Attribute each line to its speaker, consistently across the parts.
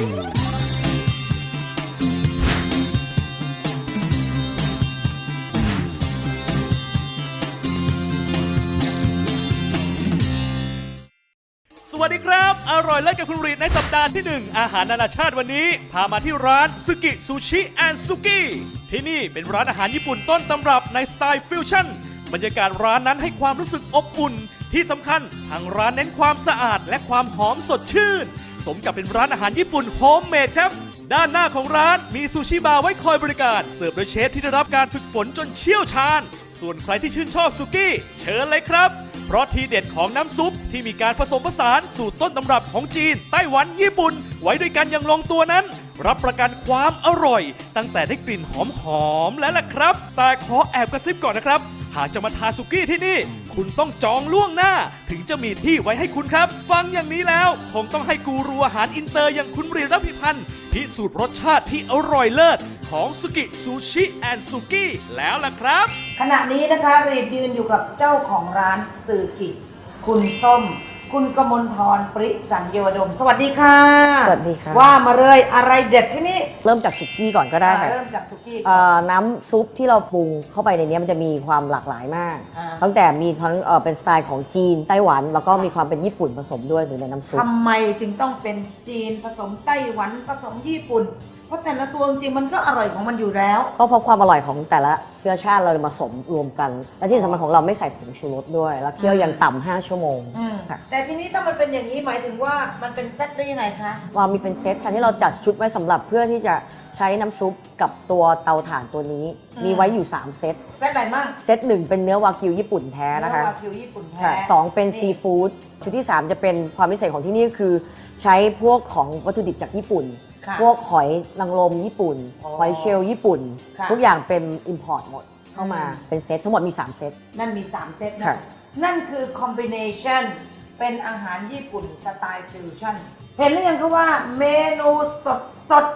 Speaker 1: สวัสดีครับ อร่อยเลิศกับคุณรีดในสัปดาห์ที่ 1 อาหารนานาชาติวันนี้ พามาที่ร้านซึกิซูชิแอนซุกิที่นี่เป็นร้านอาหารญี่ปุ่นต้นตำรับในสไตล์ฟิวชั่น บรรยากาศร้านนั้นให้ความรู้สึกอบอุ่น ที่สำคัญทางร้านเน้นความสะอาดและความหอมสดชื่น สมกับเป็นร้านอาหารญี่ปุ่นโฮมเมดครับ ด้านหน้าของร้านมีซูชิบาร์ไว้คอยบริการ เสิร์ฟโดยเชฟที่ได้รับการฝึกฝนจนเชี่ยวชาญ ส่วนใครที่ชื่นชอบสุกี้เชิญเลยครับ เพราะทีเด็ดของน้ำซุปที่มีการผสมผสานสูตรต้นตำรับของจีน ไต้หวันญี่ปุ่น ไว้ด้วยกันอย่างลงตัวนั้น รับประกันความอร่อย ตั้งแต่ได้กลิ่นหอมๆแล้วล่ะครับ แต่ขอแอบกระซิบก่อนนะครับ หากจะมาทานสุกี้ที่นี่ คุณต้องจองล่วงหน้า ถึงจะมีที่ไว้ให้คุณครับ ฟังอย่างนี้แล้ว คงต้องให้กูรูอาหารอินเตอร์อย่างคุณรีรับพิพันธ์พิสูจน์รสชาติที่อร่อยเลิศของสุกิซูชิแอนสุกี้แล้วล่ะครับ
Speaker 2: ขณะนี้นะคะรีบยืนอยู่กับเจ้าของร้านสือกิ คุณส้ม คุณกมลทรปริสัญโยดม สวัสดีค่ะ
Speaker 3: สวัสดีค่ะ
Speaker 2: ว่ามาเลยอะไรเด็ดที่นี่
Speaker 3: เริ่มจากสุกี้ก่อนก็ได้ค่ะ
Speaker 2: เริ่มจากสุกี้ก่
Speaker 3: เอ่
Speaker 2: อน
Speaker 3: อน้ำซุปที่เราปรุงเข้าไปในนี้มันจะมีความหลากหลายมาก
Speaker 2: อ่า
Speaker 3: ตั้งแต่มีทั้งเอ่อเป็นสไตล์ของจีนไต้หวัน แล้วก็มีความเป็นญี่ปุ่นผสมด้วยอยู่ในน้ำซุป
Speaker 2: ทำไมจึงต้องเป็นจีนผสมไต้หวันผสมญี่ปุ่น เพราะแต่ละตัวจริงๆมันก็อร่อยของมันอยู่แล้ว
Speaker 3: ก็เพราะความอร่อยของแต่ละเชื้อชาติเรามาผสมรวมกัน และที่สำคัญของเราไม่ใส่ผงชูรสด้วย แล้วเคี่ยวยังต่ำ5ชั่วโมง
Speaker 2: อืม
Speaker 3: ค่ะ
Speaker 2: แต่ทีนี้ถ้ามันเป็นอย่างนี้หมายถึงว่ามันเป็นเซตได้ยังไงคะ
Speaker 3: ว่ามีเป็นเซตค่ะที่เราจัดชุดไว้สำหรับเพื่อที่จะใช้น้ำซุปกับตัวเตาถ่านตัวนี้
Speaker 2: อืม
Speaker 3: มีไว้อยู่ 3 เซต
Speaker 2: เซตอะไรมั่ง
Speaker 3: เซตหนึ่งเป็นเนื้อวากิวญี่ปุ่นแท้นะคะ
Speaker 2: เนื้อวาคิวญี่ปุ่นแท้
Speaker 3: ค่ะสองเป็นซีฟู้ดชุดที่ 3 จะเป็นความพิเศษของที่นี่ก็คือ ใช้พวกของวัตถุดิบจากญี่ปุ่น
Speaker 2: ค่ะ
Speaker 3: พวกหอยนางรมญี่ปุ่น
Speaker 2: อ๋อ
Speaker 3: หอยเชลล์ญี่ปุ่น
Speaker 2: ค่ะ
Speaker 3: ทุกอย่างเป็น Import หมดเข้ามา
Speaker 2: อืม
Speaker 3: เป็นเซตทั้งหมดมี 3 เซต
Speaker 2: นั่นมี 3 เซตนะ
Speaker 3: ค่ะ
Speaker 2: นั่นคือคอมบิเนชันเป็นอาหารญี่ปุ่นสไตล์ฟิวชั่นเห็นหรือยังคะว่าเมนูสดสด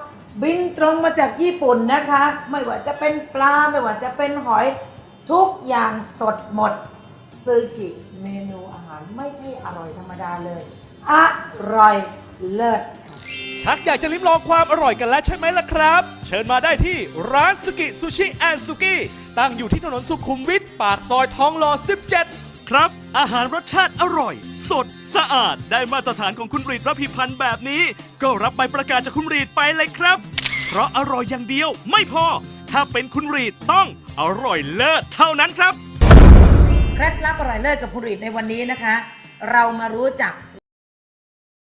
Speaker 2: บินตรงมาจากญี่ปุ่นนะคะ ไม่ว่าจะเป็นปลาไม่ว่าจะเป็นหอยทุกอย่างสดหมดซึกิเมนูอาหารไม่ใช่อร่อยธรรมดาเลย อร่อยเลิศ
Speaker 1: ชักอยากจะลิ้มลองความอร่อยกันแล้วใช่ไหมล่ะครับ เชิญมาได้ที่ร้านสุกิซูชิแอนสุกิตั้งอยู่ที่ถนนสุขุมวิทปากซอยทองหล่อ 17 ครับ อาหารรสชาติอร่อย สดสะอาดได้มาตรฐานของคุณรีดรับพิพันธ์แบบนี้ ก็รับใบประกาศจากคุณรีดไปเลยครับ เพราะอร่อยอย่างเดียวไม่พอ ถ้าเป็นคุณรีดต้องอร่อยเลิศเท่านั้นครับ
Speaker 2: เคล็ดลับอร่อยเลิศกับผู้ริตในวันนี้นะคะ เรามารู้จัก